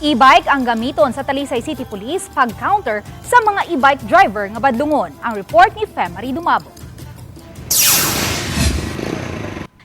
E-bike ang gamiton sa Talisay City Police pag-counter sa mga e-bike driver nga badlungon. Ang report ni Femari Dumabo.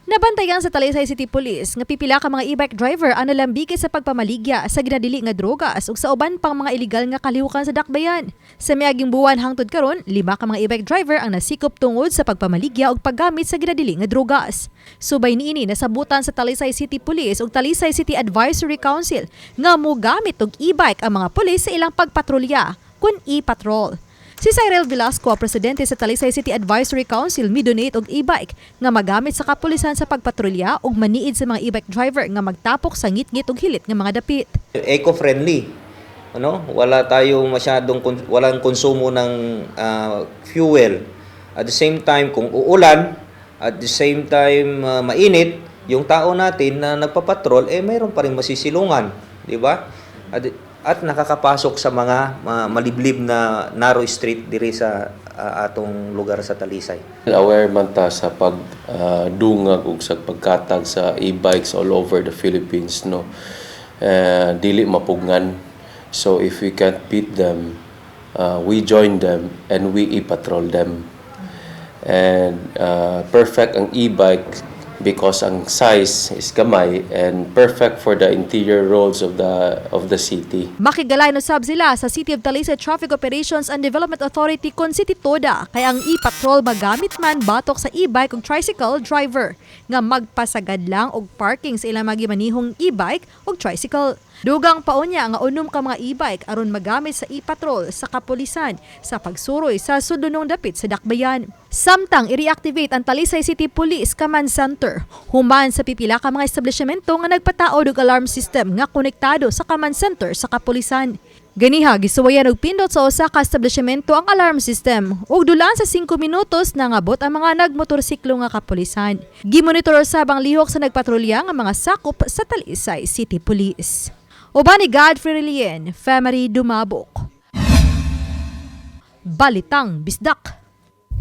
Nabantayan sa Talisay City Police nga pipila ka mga e-bike driver ang nalambigi sa pagpamaligya sa ginadili nga drogas ug sa uban pang mga illegal nga kalihukan sa dakbayan. Sa miaging buwan hangtod karon, lima ka mga e-bike driver ang nasikop tungod sa pagpamaligya ug paggamit sa ginadili nga drogas. Subay niini nasabutan sa Talisay City Police ug Talisay City Advisory Council nga mogamit og e-bike ang mga pulis sa ilang pagpatrolya kun e-patrol. Si Cyril Velasco, presidente sa Talisay City Advisory Council, midonate og e-bike nga magamit sa kapulisan sa pagpatrolya ug maniid sa mga e-bike driver nga magtapok sa ngit-ngit ug hilit nga mga dapit. eco-friendly. Ano? Wala tayo masyadong walang konsumo ng ah, fuel. At the same time kung uulan, at the same time ah, mainit, yung tao natin na nagpapatrol eh mayroon pa rin masisilungan, di ba? At, at nakakapasok sa mga ah, maliblib na narrow street diri sa ah, atong lugar sa Talisay. Aware man ta sa pagdungag ug sa pagkatag sa e-bikes all over the Philippines no. Eh, dili mapugngan. So if we can't beat them, uh, we join them and we e-patrol them. And uh, perfect ang e-bike because ang size is gamay and perfect for the interior roads of the of the city. Makigalay no sab sila sa City of Talisay Traffic Operations and Development Authority kon City Toda kay ang e-patrol magamit man batok sa e-bike ug tricycle driver nga magpasagad lang og parking sa ilang magimanihong e-bike ug tricycle. Dugang paunya nga unom ka mga e-bike aron magamit sa e-patrol sa kapulisan sa pagsuroy sa sudunong dapit sa dakbayan. Samtang i-reactivate ang Talisay City Police Command Center human sa pipila ka mga establishmento nga nagpataod og alarm system nga konektado sa command center sa kapulisan. Ganiha gisuwayan og pindot sa usa ka establishmento ang alarm system ug dulaan sa 5 minutos nangabot ang mga nagmotorsiklo nga kapulisan. Gimonitor sab ang lihok sa nagpatrolya nga mga sakop sa Talisay City Police. Uban ni Godfrey Relien, Femery Dumabok. Balitang Bisdak.